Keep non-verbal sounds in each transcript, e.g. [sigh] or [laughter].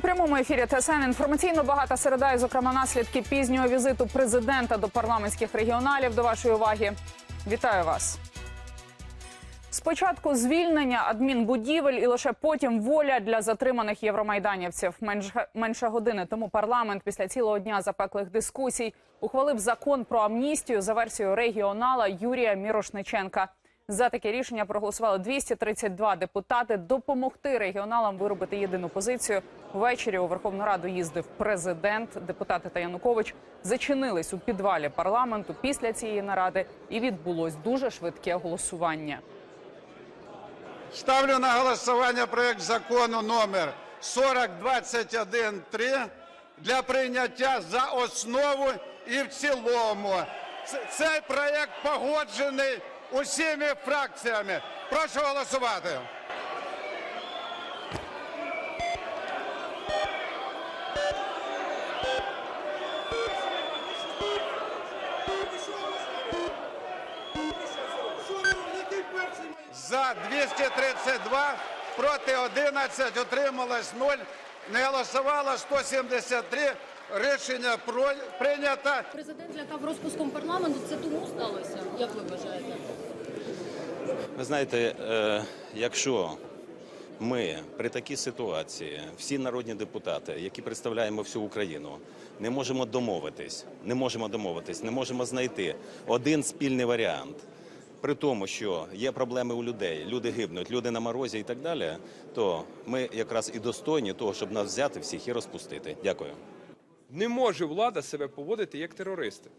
У прямому ефірі ТСН інформаційно багата середа, і зокрема наслідки пізнього візиту президента до парламентських регіоналів. До вашої уваги вітаю вас. Спочатку звільнення адмінбудівель і лише потім воля для затриманих євромайданівців. Менш, менше години тому парламент після цілого дня запеклих дискусій ухвалив закон про амністію за версією регіонала Юрія Мірошниченка. За таке рішення проголосували 232 депутати. Допомогти регіоналам виробити єдину позицію. Ввечері у Верховну Раду їздив президент. Депутати та Янукович зачинились у підвалі парламенту після цієї наради, і відбулось дуже швидке голосування. Ставлю на голосування проект закону номер 4021-3 для прийняття за основу і в цілому. Цей проект погоджений усіма фракціями. Прошу голосувати. За 232, проти 11, утрималось 0, не голосувало 173. Рішення прийнято. Президент злякав розпуском парламенту. Це тому сталося. Як ви вважаєте? Ви знаєте, е, якщо ми при такій ситуації, всі народні депутати, які представляємо всю Україну, не можемо домовитись, не можемо домовитись, не можемо знайти один спільний варіант. При тому, що є проблеми у людей, люди гибнуть, люди на морозі і так далі, то ми якраз і достойні того, щоб нас взяти всіх і розпустити. Дякую. Не може влада себе поводити як терористи,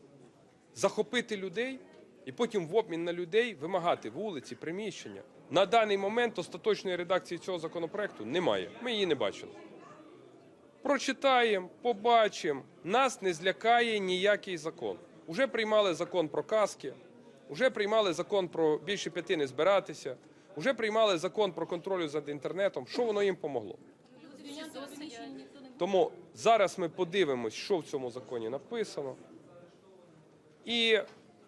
захопити людей і потім в обмін на людей вимагати вулиці, приміщення. На даний момент остаточної редакції цього законопроекту немає. Ми її не бачили. Прочитаємо, побачимо. Нас не злякає ніякий закон. Уже приймали закон про каски, уже приймали закон про більше п'яти не збиратися, уже приймали закон про контроль за інтернетом. Що воно їм помогло? Тому зараз ми подивимось, що в цьому законі написано, і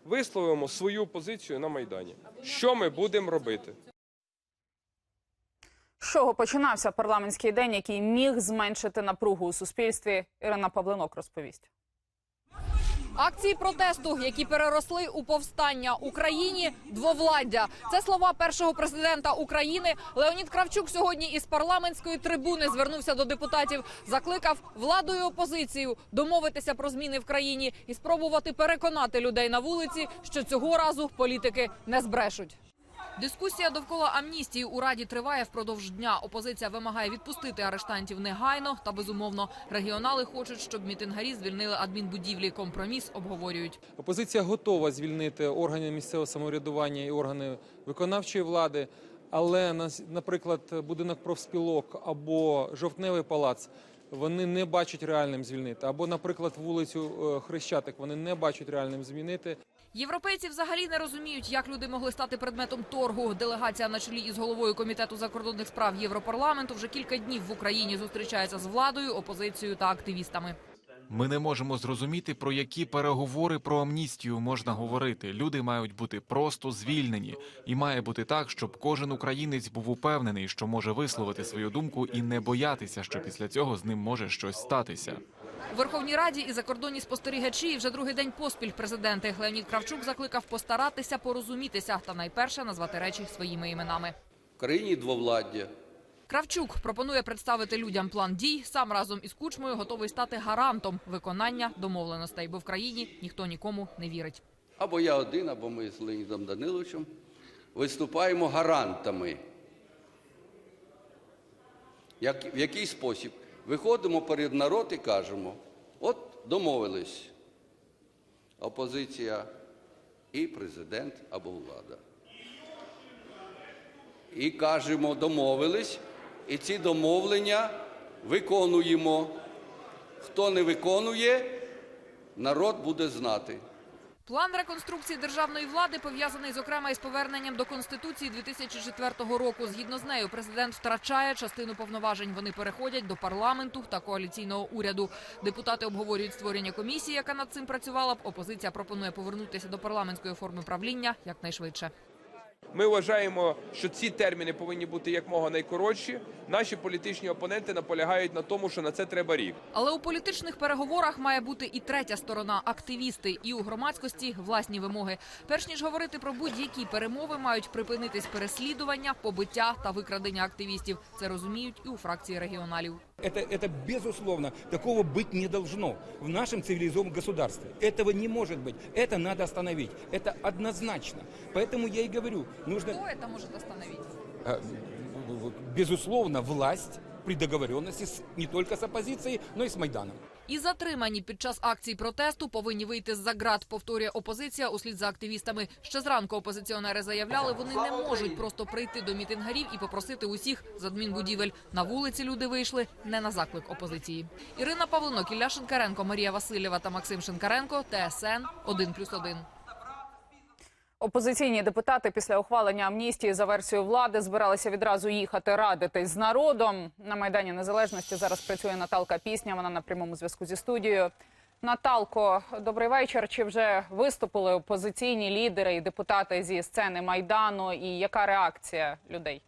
висловимо свою позицію на Майдані. Що ми будемо робити? З чого починався парламентський день, який міг зменшити напругу у суспільстві? Ірина Павленок розповість. Акції протесту, які переросли у повстання Україні, двовладдя. Це слова першого президента України. Леонід Кравчук сьогодні із парламентської трибуни звернувся до депутатів, закликав владу і опозицію домовитися про зміни в країні і спробувати переконати людей на вулиці, що цього разу політики не збрешуть. Дискусія довкола амністії у раді триває впродовж дня. Опозиція вимагає відпустити арештантів негайно та безумовно. Регіонали хочуть, щоб мітингарі звільнили адмінбудівлі. Компроміс обговорюють. Опозиція готова звільнити органи місцевого самоврядування і органи виконавчої влади, але наприклад, будинок профспілок або жовтневий палац. Вони не бачать реальним звільнити, або, наприклад, вулицю е, Хрещатик вони не бачать реальним змінити. Європейці взагалі не розуміють, як люди могли стати предметом торгу. Делегація на чолі із головою комітету закордонних справ Європарламенту вже кілька днів в Україні зустрічається з владою, опозицією та активістами. Ми не можемо зрозуміти, про які переговори про амністію можна говорити. Люди мають бути просто звільнені, і має бути так, щоб кожен українець був упевнений, що може висловити свою думку і не боятися, що після цього з ним може щось статися. У Верховній Раді і закордонні спостерігачі і вже другий день поспіль президенти Леонід Кравчук закликав постаратися порозумітися та найперше назвати речі своїми іменами. В країні двовладдя. Кравчук пропонує представити людям план дій. Сам разом із кучмою готовий стати гарантом виконання домовленостей, бо в країні ніхто нікому не вірить. Або я один, або ми з Леонідом Даниловичем виступаємо гарантами. Як, в який спосіб? Виходимо перед народ і кажемо: от домовились опозиція і президент або влада. І кажемо, домовились, і ці домовлення виконуємо. Хто не виконує, народ буде знати. План реконструкції державної влади пов'язаний зокрема із поверненням до конституції 2004 року. Згідно з нею, президент втрачає частину повноважень. Вони переходять до парламенту та коаліційного уряду. Депутати обговорюють створення комісії, яка над цим працювала б. Опозиція пропонує повернутися до парламентської форми правління якнайшвидше. Ми вважаємо, що ці терміни повинні бути якмога найкоротші. Наші політичні опоненти наполягають на тому, що на це треба рік. Але у політичних переговорах має бути і третя сторона активісти, і у громадськості власні вимоги. Перш ніж говорити про будь-які перемови, мають припинитись переслідування, побиття та викрадення активістів. Це розуміють і у фракції регіоналів. Это, это безусловно, такого быть не должно в нашем цивилизованном государстве. Этого не может быть. Это надо остановить. Это однозначно. Поэтому я и говорю, нужно, Хто це може остановити? э, безусловно, власть при договоренности с, не только с оппозицией, но и с Майданом. І затримані під час акцій протесту повинні вийти з-за ґрат, повторює опозиція услід за активістами. Ще зранку опозиціонери заявляли, вони не можуть просто прийти до мітингарів і попросити усіх з адмінбудівель. На вулиці люди вийшли не на заклик опозиції. Ірина Павлинок, Ілля Шинкаренко, Марія Васильєва та Максим Шинкаренко. ТСН 1+,1. Опозиційні депутати після ухвалення амністії за версією влади збиралися відразу їхати радитись з народом. На майдані незалежності зараз працює Наталка Пісня. Вона на прямому зв'язку зі студією. Наталко, добрий вечір. Чи вже виступили опозиційні лідери і депутати зі сцени майдану? І яка реакція людей?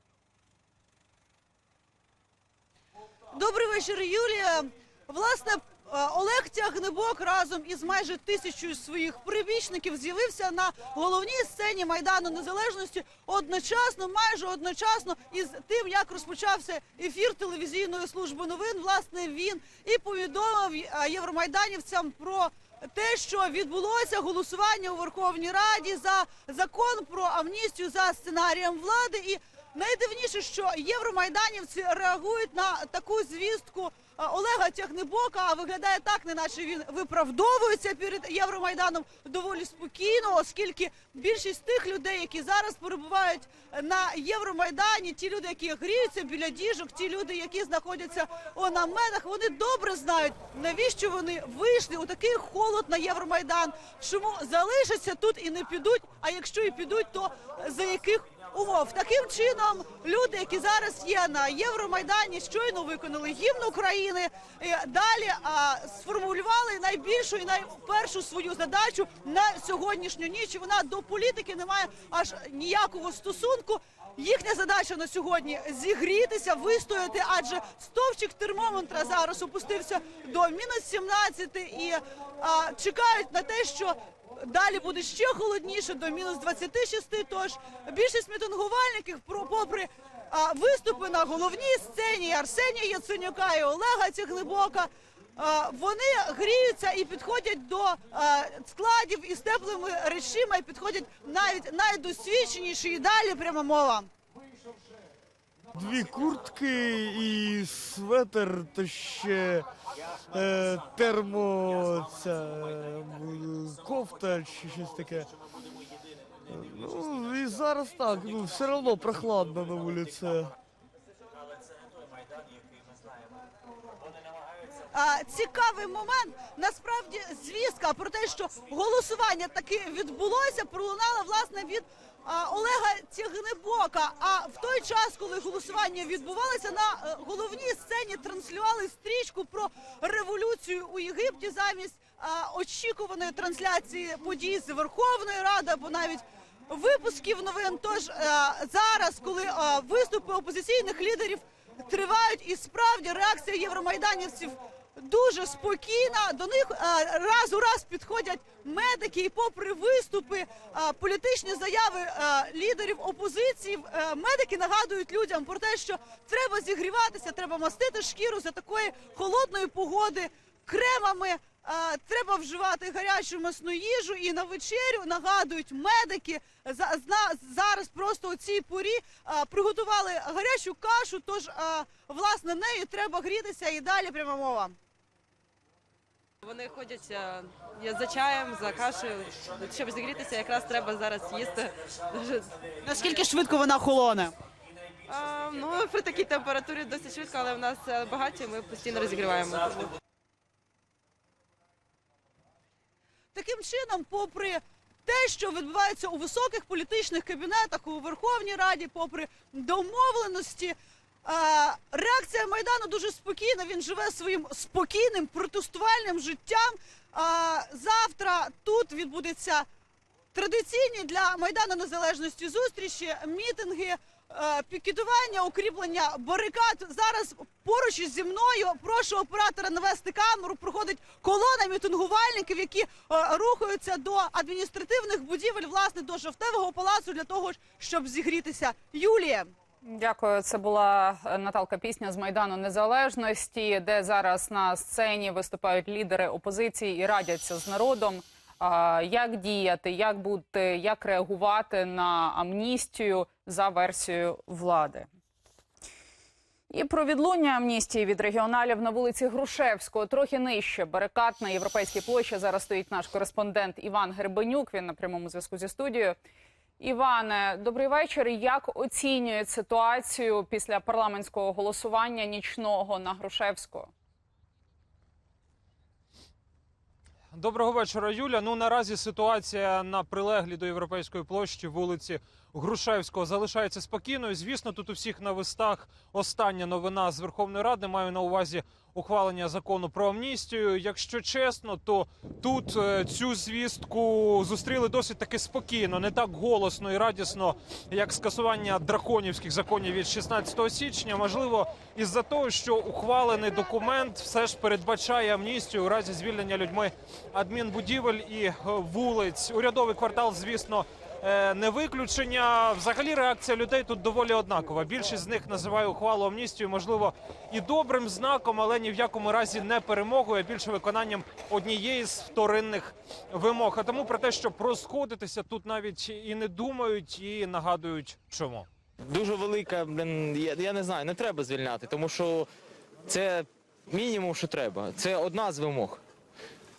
Добрий вечір, Юлія. Власне, Олег Тягнебок разом із майже тисячою своїх прибічників з'явився на головній сцені Майдану Незалежності одночасно, майже одночасно із тим, як розпочався ефір телевізійної служби новин. Власне, він і повідомив е, євромайданівцям про те, що відбулося голосування у Верховній Раді за закон про амністію за сценарієм влади і Найдивніше, що євромайданівці реагують на таку звістку Олега Тягнебока, виглядає так, неначе він виправдовується перед Євромайданом. Доволі спокійно, оскільки більшість тих людей, які зараз перебувають на Євромайдані, ті люди, які гріються біля діжок, ті люди, які знаходяться у наметах, вони добре знають, навіщо вони вийшли у такий холод на Євромайдан, чому залишаться тут і не підуть. А якщо і підуть, то за яких умов. Таким чином, люди, які зараз є на Євромайдані, щойно виконали гімн України. І далі а, сформулювали найбільшу і найпершу свою задачу на сьогоднішню ніч. Вона до політики не має аж ніякого стосунку. Їхня задача на сьогодні зігрітися, вистояти, адже стовпчик термометра зараз опустився до мінус 17 і а, чекають на те, що Далі буде ще холодніше до мінус 26, Тож більшість мітингувальників, попри а, виступи на головній сцені Арсенія Яценюка і Олега Цяглибока, а, вони гріються і підходять до складів із теплими речима, і підходять навіть найдосвідченіші. І далі пряма мова. Дві куртки і светер, то ще е, термо ця, кофта чи щось таке. Ну, і зараз так, ну, все одно прохладно на вулиці. Цікавий момент. Насправді звістка про те, що голосування таки відбулося, пролунала власне від Олега Тягнебока. А в той час, коли голосування відбувалося, на е, головній сцені транслювали стрічку про революцію у Єгипті замість очікуваної трансляції подій з Верховної Ради або навіть. Випусків новин. Тож е, зараз, коли е, виступи опозиційних лідерів тривають, і справді реакція євромайданівців дуже спокійна. До них е, раз у раз підходять медики, і попри виступи, е, політичні заяви е, лідерів опозиції, медики нагадують людям про те, що треба зігріватися, треба мастити шкіру за такої холодної погоди кремами. Треба вживати гарячу масну їжу і на вечерю нагадують медики за, зараз просто у цій порі приготували гарячу кашу. Тож власне нею треба грітися і далі пряма мова. Вони ходять е, за чаєм, за кашею. Щоб зігрітися, якраз треба зараз їсти. [laughs] Наскільки швидко вона холоне? а, ну при такій температурі досить швидко, але в нас е, багаті. Ми постійно розігріваємо. Таким чином, попри те, що відбувається у високих політичних кабінетах у Верховній Раді, попри домовленості, е, реакція майдану дуже спокійна. Він живе своїм спокійним протестувальним життям. Завтра тут відбудеться традиційні для Майдану Незалежності зустрічі, мітинги, е, пікетування, укріплення барикад. Зараз поруч зі мною прошу оператора навести камеру. Проходить колона мітингувальників, які е, рухаються до адміністративних будівель, власне, до жовтневого палацу для того, щоб зігрітися. Юлія. Дякую. Це була е, Наталка Пісня з Майдану Незалежності, де зараз на сцені виступають лідери опозиції і радяться з народом. Як діяти, як бути, як реагувати на амністію за версією влади. І про відлуння амністії від регіоналів на вулиці Грушевського трохи нижче барикад на європейській площі. Зараз стоїть наш кореспондент Іван Гербенюк. Він на прямому зв'язку зі студією. Іване, добрий вечір. Як оцінюють ситуацію після парламентського голосування нічного на Грушевського? Доброго вечора, Юля. Ну наразі ситуація на прилеглій до європейської площі вулиці Грушевського залишається спокійною. Звісно, тут у всіх на вистах остання новина з Верховної Ради. Маю на увазі ухвалення закону про амністію. Якщо чесно, то тут е, цю звістку зустріли досить таки спокійно, не так голосно і радісно, як скасування драконівських законів від 16 січня. Можливо, із-за того, що ухвалений документ все ж передбачає амністію у разі звільнення людьми адмінбудівель і е, вулиць. Урядовий квартал, звісно. Е, Не виключення. Взагалі реакція людей тут доволі однакова. Більшість з них називає ухвалу амністію, можливо, і добрим знаком, але ні в якому разі не перемогою, а більше виконанням однієї з вторинних вимог. А тому про те, щоб розходитися, тут навіть і не думають, і нагадують, чому. дуже велика, я не знаю, не треба звільняти, тому що це мінімум, що треба. Це одна з вимог.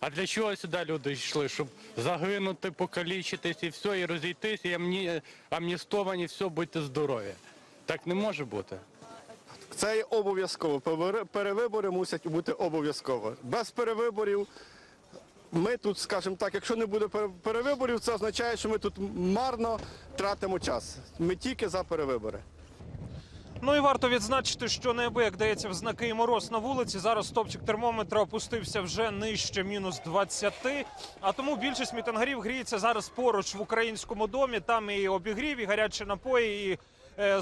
А для чого сюди люди йшли? Щоб загинути, покалічитись і все, і розійтись, і амні... амністовані, все, будьте здорові. Так не може бути. Це є обов'язково. Перевибори мусять бути обов'язково. Без перевиборів ми тут, скажімо так, якщо не буде пере- перевиборів, це означає, що ми тут марно тратимо час. Ми тільки за перевибори. Ну і варто відзначити, що неабияк дається в знаки і мороз на вулиці. Зараз стопчик термометра опустився вже нижче мінус 20. А тому більшість мітингарів гріється зараз поруч в українському домі. Там і обігрів, і гарячі напої, і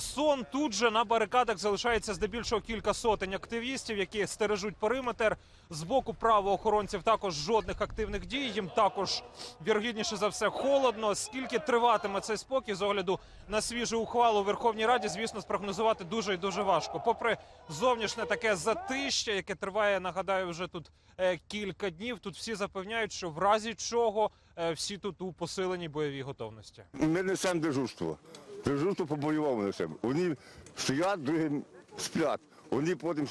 сон. Тут же на барикадах залишається здебільшого кілька сотень активістів, які стережуть периметр. З боку правоохоронців також жодних активних дій. Їм також вірогідніше за все холодно. Скільки триватиме цей спокій з огляду на свіжу ухвалу у Верховній Раді, звісно, спрогнозувати дуже і дуже важко. Попри зовнішнє таке затища, яке триває, нагадаю, вже тут е, кілька днів. Тут всі запевняють, що в разі чого е, всі тут у посиленій бойовій готовності. Ми несемо дежурство. Дежурство побоював бойовому себе. Вони стоять, другі сплять. Вони потім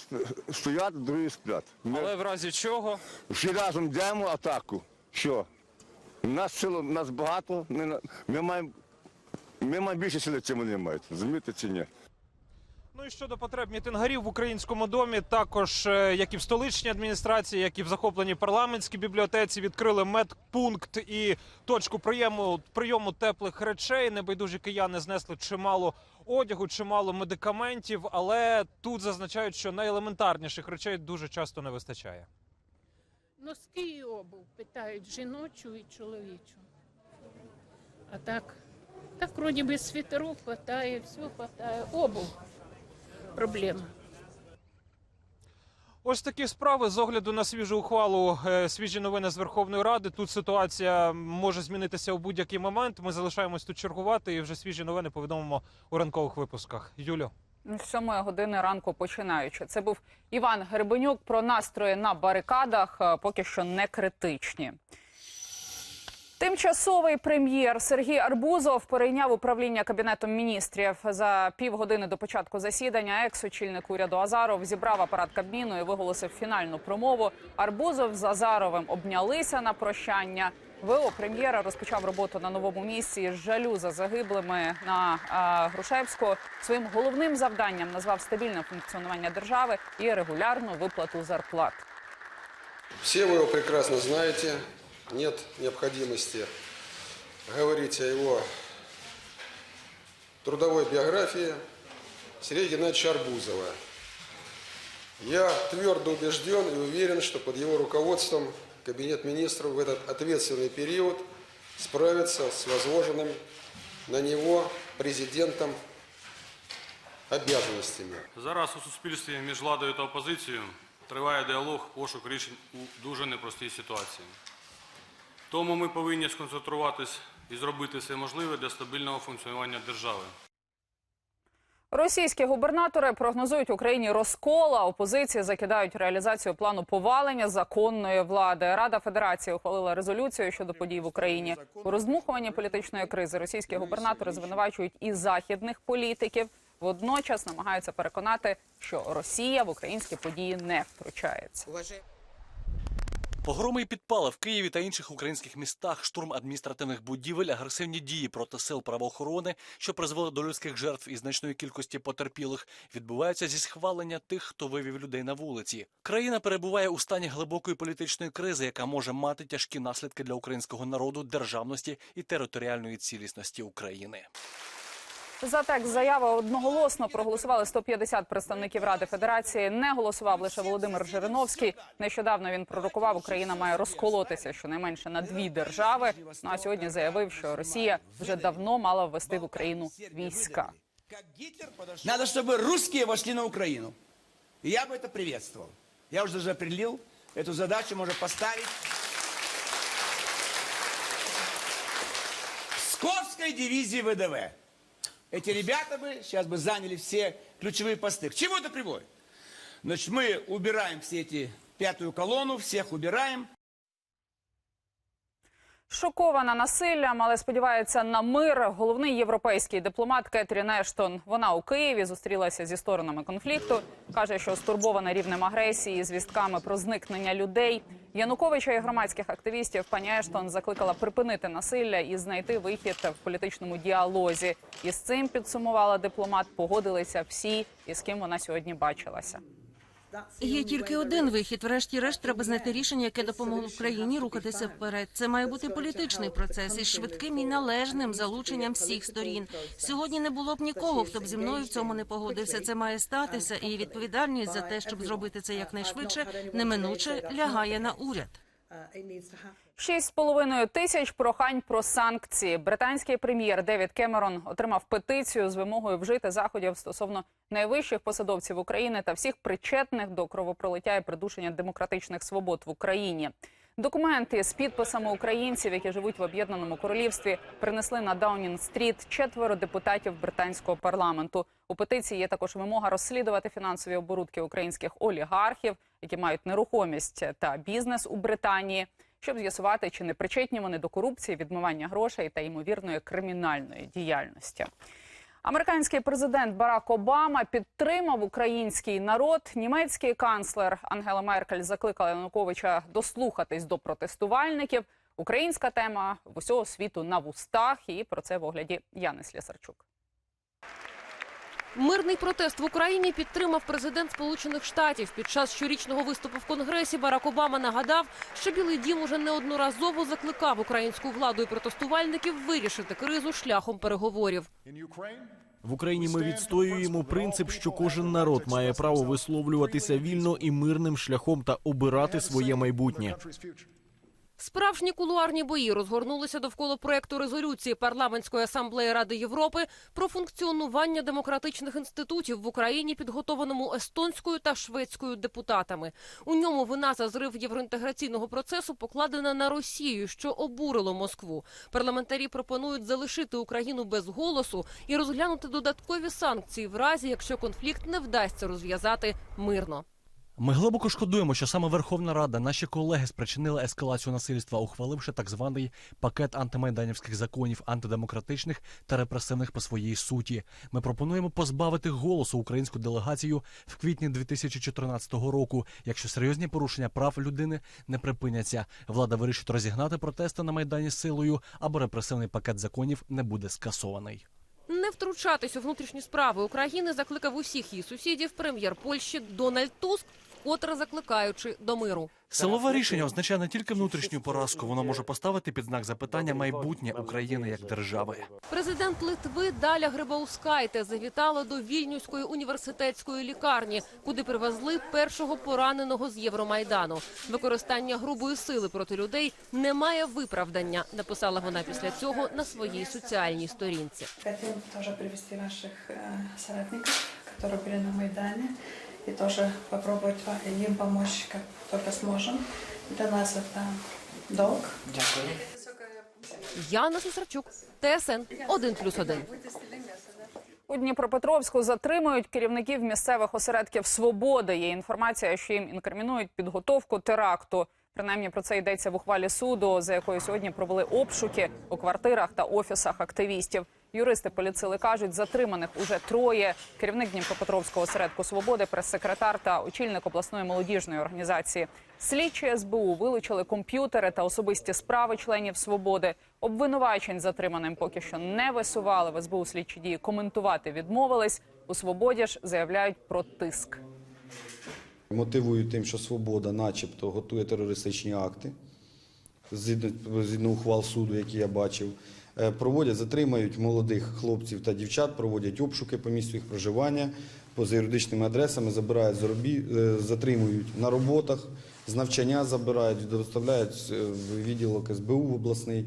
стоять, другі сплять. Ми Але в разі чого всі разом йдемо атаку. Що? Нас сило, нас багато, ми, на- ми маємо. Ми маємо більше сили, чим вони мають. Розумієте чи ні? Ну і щодо потреб мітингарів в українському домі, також е, як і в столичній адміністрації, як і в захопленій парламентській бібліотеці, відкрили медпункт і точку прийому прийому теплих речей. Небайдужі кияни знесли чимало одягу, чимало медикаментів, але тут зазначають, що найелементарніших речей дуже часто не вистачає. Носки і обув питають жіночу і чоловічу. А так, так вроді би світеру хватає, все хватає. Обув проблема. Ось такі справи з огляду на свіжу ухвалу, е, свіжі новини з Верховної Ради. Тут ситуація може змінитися у будь-який момент. Ми залишаємось тут чергувати і вже свіжі новини повідомимо у ранкових випусках. Юлю. З сьомої години ранку починаючи. Це був Іван Гребенюк про настрої на барикадах, е, поки що не критичні. Тимчасовий прем'єр Сергій Арбузов перейняв управління кабінетом міністрів за півгодини до початку засідання. Екс-очільник уряду Азаров зібрав апарат Кабміну і виголосив фінальну промову. Арбузов з Азаровим обнялися на прощання. ВО прем'єра розпочав роботу на новому місці з жалю за загиблими на а, Грушевську. Своїм головним завданням назвав стабільне функціонування держави і регулярну виплату зарплат. Все вы его прекрасно знаете. Нет необходимости говорить о его трудовой биографии Сергея Геннадьевича Арбузова. Я твердо убежден и уверен, что под его руководством Кабинет министров в этот ответственный период справиться с возложенным на него президентом обязанностями. Зараз у суспільстві між владою та опозицією триває діалог, пошук рішень у дуже непростій ситуації. Тому ми повинні сконцентруватись і зробити все можливе для стабільного функціонування держави. Російські губернатори прогнозують Україні розкол, а опозиції закидають реалізацію плану повалення законної влади. Рада Федерації ухвалила резолюцію щодо подій в Україні. У роздмухуванні політичної кризи російські губернатори звинувачують і західних політиків. Водночас намагаються переконати, що Росія в українські події не втручається. Погроми і підпали в Києві та інших українських містах, штурм адміністративних будівель, агресивні дії проти сил правоохорони, що призвели до людських жертв і значної кількості потерпілих, відбуваються зі схвалення тих, хто вивів людей на вулиці. Країна перебуває у стані глибокої політичної кризи, яка може мати тяжкі наслідки для українського народу, державності і територіальної цілісності України. За текст заяви одноголосно проголосували 150 представників Ради Федерації. Не голосував лише Володимир Жириновський. Нещодавно він пророкував, Україна має розколотися щонайменше на дві держави. Ну а сьогодні заявив, що Росія вже давно мала ввести в Україну війська. Надо, чтобы русские вошли на Украину. И я бы это приветствовал. Я уже даже определил, эту задачу можно поставить Псковской дивизии ВДВ. Эти ребята бы сейчас бы заняли все ключевые посты. К чему это приводит? Значит, мы убираем все эти пятую колонну, всех убираем. Шокована насиллям, але сподівається на мир. Головний європейський дипломат Кетрін Ештон. Вона у Києві зустрілася зі сторонами конфлікту. каже, що стурбована рівнем агресії, звістками про зникнення людей. Януковича і громадських активістів пані Ештон закликала припинити насилля і знайти вихід в політичному діалозі. І з цим підсумувала дипломат. Погодилися всі, із ким вона сьогодні бачилася. Є тільки один вихід. Врешті-решт треба знайти рішення, яке допомогло Україні рухатися вперед. Це має бути політичний процес із швидким і належним залученням всіх сторін. Сьогодні не було б нікого, хто б зі мною в цьому не погодився. Це має статися, і відповідальність за те, щоб зробити це якнайшвидше, неминуче лягає на уряд. Шість з половиною тисяч прохань про санкції. Британський прем'єр Девід Кемерон отримав петицію з вимогою вжити заходів стосовно найвищих посадовців України та всіх причетних до кровопролиття і придушення демократичних свобод в Україні. Документи з підписами українців, які живуть в об'єднаному королівстві, принесли на Даунінг-стріт четверо депутатів британського парламенту. У петиції є також вимога розслідувати фінансові оборудки українських олігархів, які мають нерухомість та бізнес у Британії, щоб з'ясувати, чи не причетні вони до корупції, відмивання грошей та ймовірної кримінальної діяльності. Американський президент Барак Обама підтримав український народ. Німецький канцлер Ангела Меркель закликала Януковича дослухатись до протестувальників. Українська тема в усього світу на вустах. І про це в огляді Яни Слісарчук. Мирний протест в Україні підтримав президент Сполучених Штатів. Під час щорічного виступу в Конгресі Барак Обама нагадав, що Білий Дім уже неодноразово закликав українську владу і протестувальників вирішити кризу шляхом переговорів. В Україні ми відстоюємо принцип, що кожен народ має право висловлюватися вільно і мирним шляхом та обирати своє майбутнє. Справжні кулуарні бої розгорнулися довкола проекту резолюції парламентської асамблеї Ради Європи про функціонування демократичних інститутів в Україні, підготованому естонською та шведською депутатами. У ньому вина за зрив євроінтеграційного процесу покладена на Росію, що обурило Москву. Парламентарі пропонують залишити Україну без голосу і розглянути додаткові санкції в разі, якщо конфлікт не вдасться розв'язати мирно. Ми глибоко шкодуємо, що саме Верховна Рада, наші колеги спричинили ескалацію насильства, ухваливши так званий пакет антимайданівських законів, антидемократичних та репресивних по своїй суті. Ми пропонуємо позбавити голосу українську делегацію в квітні 2014 року. Якщо серйозні порушення прав людини не припиняться, влада вирішить розігнати протести на майдані силою або репресивний пакет законів не буде скасований. Не втручатись у внутрішні справи України закликав усіх її сусідів прем'єр Польщі Дональд Туск вкотре закликаючи до миру. Силове рішення означає не тільки внутрішню поразку, воно може поставити під знак запитання майбутнє України як держави. Президент Литви Даля Грибаускайте завітала до Вільнюської університетської лікарні, куди привезли першого пораненого з Євромайдану. Використання грубої сили проти людей не має виправдання, написала вона після цього на своїй соціальній сторінці. Хотим тоже привести наших э, соратников, которые были на Майдане, и тоже попробовать ва- им помочь, как только сможем. Для нас это долг. Яна Сусарчук, ТСН 1+,1. У Дніпропетровську затримують керівників місцевих осередків свободи. Є інформація, що їм інкримінують підготовку теракту. Принаймні про це йдеться в ухвалі суду, за якою сьогодні провели обшуки у квартирах та офісах активістів. Юристи поліцили кажуть, затриманих уже троє. Керівник Дніпропетровського осередку свободи, прес-секретар та очільник обласної молодіжної організації. Слідчі СБУ вилучили комп'ютери та особисті справи членів свободи. Обвинувачень затриманим поки що не висували. В СБУ слідчі дії коментувати відмовились. У свободі ж заявляють про тиск. Мотивують тим, що свобода, начебто, готує терористичні акти згідно, ухвал суду, які я бачив. Е, Проводять, затримають молодих хлопців та дівчат, проводять обшуки по місцю їх проживання, поза юридичними адресами, забирають заробі, е, затримують на роботах, з навчання забирають, доставляють е, в відділок СБУ в обласний.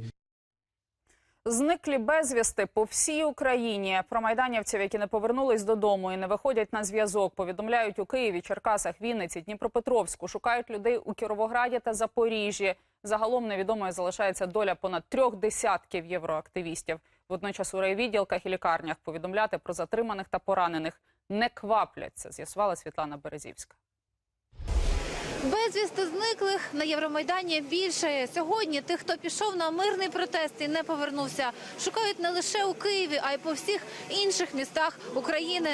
Зниклі безвісти по всій Україні. Про майданівців, які не повернулись додому і не виходять на зв'язок, повідомляють у Києві, Черкасах, Вінниці, Дніпропетровську. Шукають людей у Кіровограді та Запоріжжі. Загалом невідомою залишається доля понад трьох десятків євроактивістів. Водночас у райвідділках і лікарнях повідомляти про затриманих та поранених не квапляться. З'ясувала Світлана Березівська. Безвісти зниклих на Євромайдані більше. Сьогодні тих, хто пішов на мирний протест і не повернувся, шукають не лише у Києві, а й по всіх інших містах України.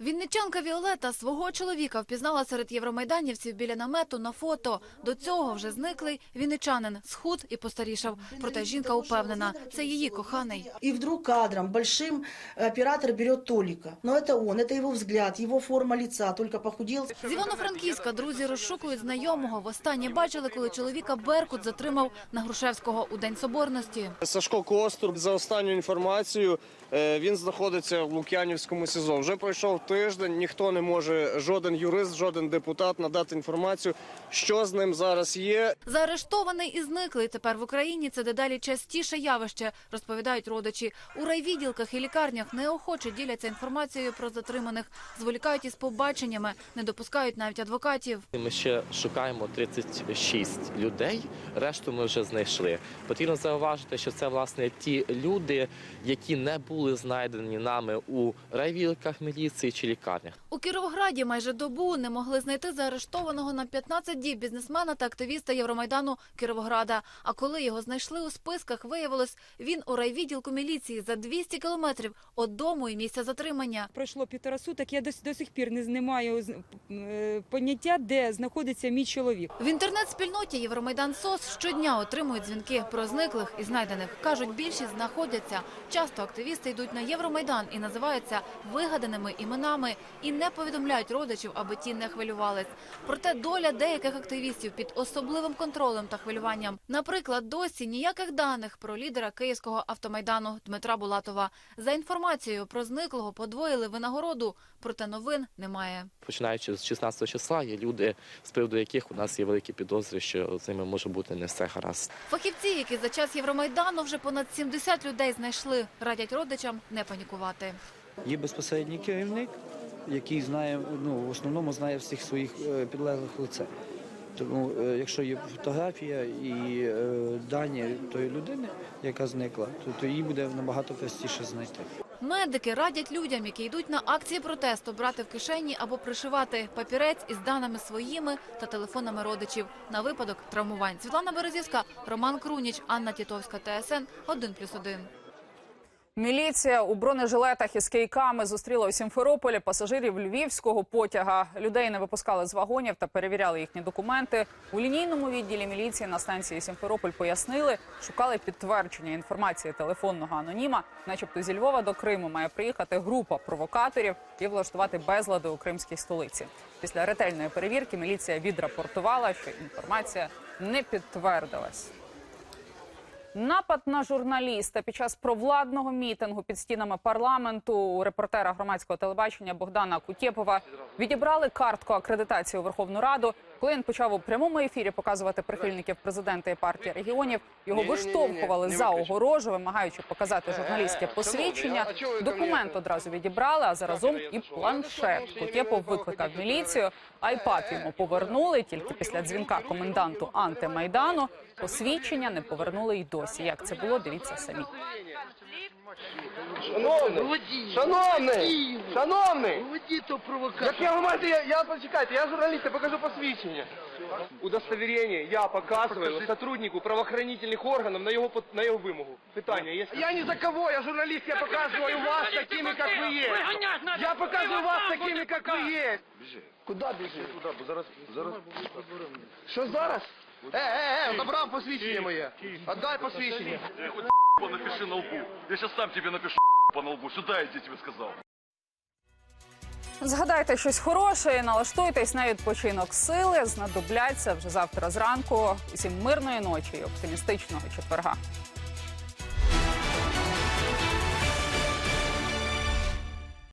Вінничанка Віолета свого чоловіка впізнала серед євромайданівців біля намету на фото. До цього вже зниклий вінничанин схуд і постарішав. Проте жінка упевнена, це її коханий. И вдруг кадром большим оператор берет Толика. Но это он, это его взгляд, его форма лица, только похудел. З Івано-Франківська друзі розшукують знайомого. Востаннє бачили, коли чоловіка Беркут затримав на Грушевського у День Соборності. Сашко Костур, за останню інформацію, е, він знаходиться в Лук'янівському СІЗО. Вже пройшов тиждень, ніхто не може, жоден юрист, жоден депутат надати інформацію, що з ним зараз є. Заарештований і зниклий тепер в Україні це дедалі частіше явище, розповідають родичі. У райвідділках і лікарнях неохоче діляться інформацією про затриманих, зволікають із побаченнями, не допускають навіть адвокатів. Ми ще шукаємо 36 людей. Решту ми вже знайшли. Потрібно зауважити, що це власне ті люди, які не були знайдені нами у райвілках міліції чи лікарнях. У Кіровограді майже добу не могли знайти заарештованого на 15 діб бізнесмена та активіста Євромайдану Кіровограда. А коли його знайшли у списках, виявилось, він у райвідділку міліції за 200 кілометрів від дому і місця затримання. Пройшло півтора суток, я до, до сих пір не, не маю з- е, поняття, де знаходиться мій чоловік. В інтернет-спільноті Євромайдан СОС щодня отримують дзвінки про зниклих і знайдених. Кажуть, більшість знаходяться. Часто активісти йдуть на Євромайдан і називаються вигаданими іменами і не повідомляють родичів, аби ті не хвилювались. Проте доля деяких активістів під особливим контролем та хвилюванням. Наприклад, досі ніяких даних про лідера київського автомайдану Дмитра Булатова. За інформацією про зниклого подвоїли винагороду, проте новин немає. Починаючи з 16 числа, є люди, з приводу яких у нас є великі підозри, що з ними може бути не все гаразд. Фахівці, які за час Євромайдану вже понад 70 людей знайшли, радять родичам не панікувати. Є безпосередній керівник, який знає, ну, в основному знає всіх своїх е, підлеглих лице. Тому, е, якщо є фотографія і е, дані тої людини, яка зникла, то, то її буде набагато простіше знайти. Медики радять людям, які йдуть на акції протесту, брати в кишені або пришивати папірець із даними своїми та телефонами родичів на випадок травмувань. Світлана Березівська, Роман Круніч, Анна Тітовська, ТСН 1+,1. Міліція у бронежилетах із кийками зустріла у Сімферополі пасажирів львівського потяга. Людей не випускали з вагонів та перевіряли їхні документи. У лінійному відділі міліції на станції Сімферополь пояснили, шукали підтвердження інформації телефонного аноніма. Начебто зі Львова до Криму має приїхати група провокаторів і влаштувати безлади у кримській столиці. Після ретельної перевірки міліція відрапортувала, що інформація не підтвердилась. Напад на журналіста під час провладного мітингу під стінами парламенту у репортера громадського телебачення Богдана Кутєпова відібрали картку акредитації у Верховну Раду. Коли він почав у прямому ефірі показувати прихильників президента і партії регіонів, його виштовхували за огорожу, вимагаючи показати журналістське посвідчення. Документ одразу відібрали, а заразом і планшет. Кутєпов викликав міліцію. Айпад йому повернули тільки після дзвінка коменданту антимайдану. Посвідчення не повернули й досі. Як це було? Дивіться самі. Шановний, шановний, шановний, як я ви маєте, я, я почекайте, я журналіст, я покажу посвідчення Удостоверение я показываю сотруднику правоохранительных органов на его, под- на его вымогу. Питание есть? Я ни за кого, я журналист, я показываю вас такими, как вы есть. Я показываю вас такими, как вы есть. Куда біжи? Куда? Зараз, зараз. Що зараз? Е, е, е, забрав посвідчення моє. Отдай посвідчення. [laughs] напиши на лбу. Я сейчас сам тебе напишу [laughs] по на лбу. Сюда иди, тебе сказал. Згадайте щось хороше, налаштуйтесь на відпочинок. Сили знадобляться вже завтра зранку. Усім мирної ночі і оптимістичного четверга.